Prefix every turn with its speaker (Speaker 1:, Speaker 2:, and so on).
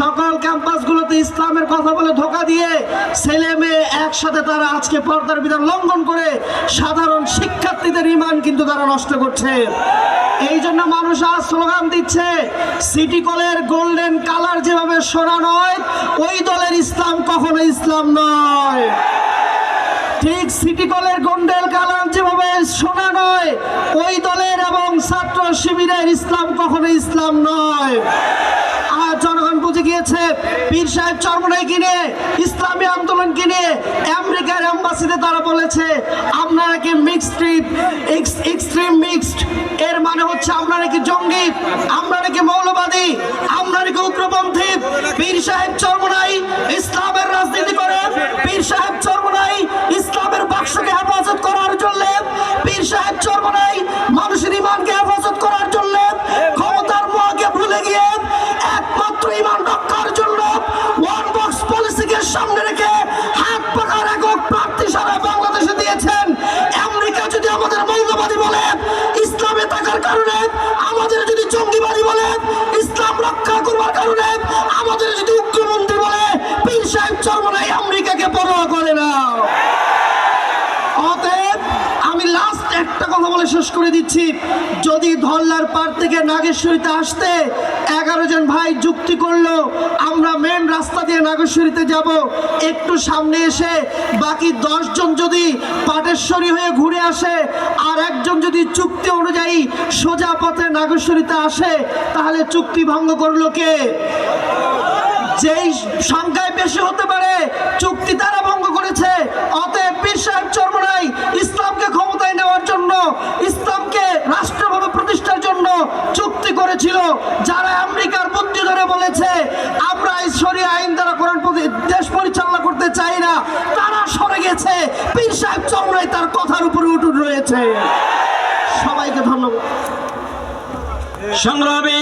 Speaker 1: সকল ক্যাম্পাসগুলোতে ইসলামের কথা বলে ধোকা দিয়ে ছেলে মেয়ে একসাথে তারা আজকে পর্দার বিধান লঙ্ঘন করে সাধারণ শিক্ষার্থীদের ইমান কিন্তু তারা নষ্ট করছে। এই জন্য মানুষ আজ স্লোগান দিচ্ছে, সিটি কলের গোল্ডেন কালার যেভাবে সোনা নয় ওই দলের ইসলাম কখনো ইসলাম নয়। ঠিক সিটি কলের গোন্ডেল কালার যেভাবে সোনা নয় ওই দলের এবং ছাত্র শিবিরের ইসলাম কখনো ইসলাম নয়। পীর সাহেব চরমনাই কিনে ইসলামী আন্দোলন কিনে আমেরিকার এম্বাসিতে তারা বলেছে আপনারা কি মিক্সড এক্সট্রিম মিক্সড এর মানে হচ্ছে আমরা নাকি জঙ্গি, আমরা নাকি মৌলবাদী, আমরা নাকি উগ্রপন্থী। পীর সাহেব চরমনাই ইসলামের রাজনীতি করে পীর সাহেব চরমনাই ইসলামের বাক্সকে হেফাজত করার জন্য, পীর সাহেব চরমনাই মানুষের ইমানকে হেফাজত সামনে রেখে হাত পাকার একক প্রার্থী সারা বাংলাদেশে দিয়েছেন। আমেরিকা যদি আমাদের মৌলবাদী বলে, ইসলামে থাকার কারণে, আমাদের যদি জঙ্গিবাদী বলে, ইসলাম রক্ষা করবার কারণে, আমাদের যদি উগ্রপন্থী বলে, পীর সাহেব চরমনাই আমেরিকাকে পরোয়া করে না। অতএব আমি লাস্ট একটা কথা বলে শেষ করে দিচ্ছি। যদি ধল্লার পার থেকে নাগেশ্বরীতে আসতে এগারো জন ভাই যুক্তি করল, আমরা মেন রাস্তা নাগেশ্বরীতে যাব, একটু সামনে এসে বাকি জন যদি পাটেশ্বরী হয়ে ঘুরে আসে, আর একজন যদি চুক্তি অনুযায়ী সোজা পথে নাগেশ্বরীতে আসে, তাহলে চুক্তি ভঙ্গ করল কে? যেই সংখ্যায় বেশি হতে পারে, চুক্তি তারা ভঙ্গ করেছে। অতএব পীর সাহেব চর্মনাই, ইসলামকে ক্ষমতায় নেওয়ার জন্য, ইসলামকে রাষ্ট্রভাবে প্রতিষ্ঠার জন্য চুক্তি করেছিল। যারা আমেরিকার বুদ্ধি ধরে বলেছে, আমরা এই চর্মনাই তার কথার উপরে উঠুন রয়েছে। সবাইকে ধন্যবাদ।
Speaker 2: সংগ্রামী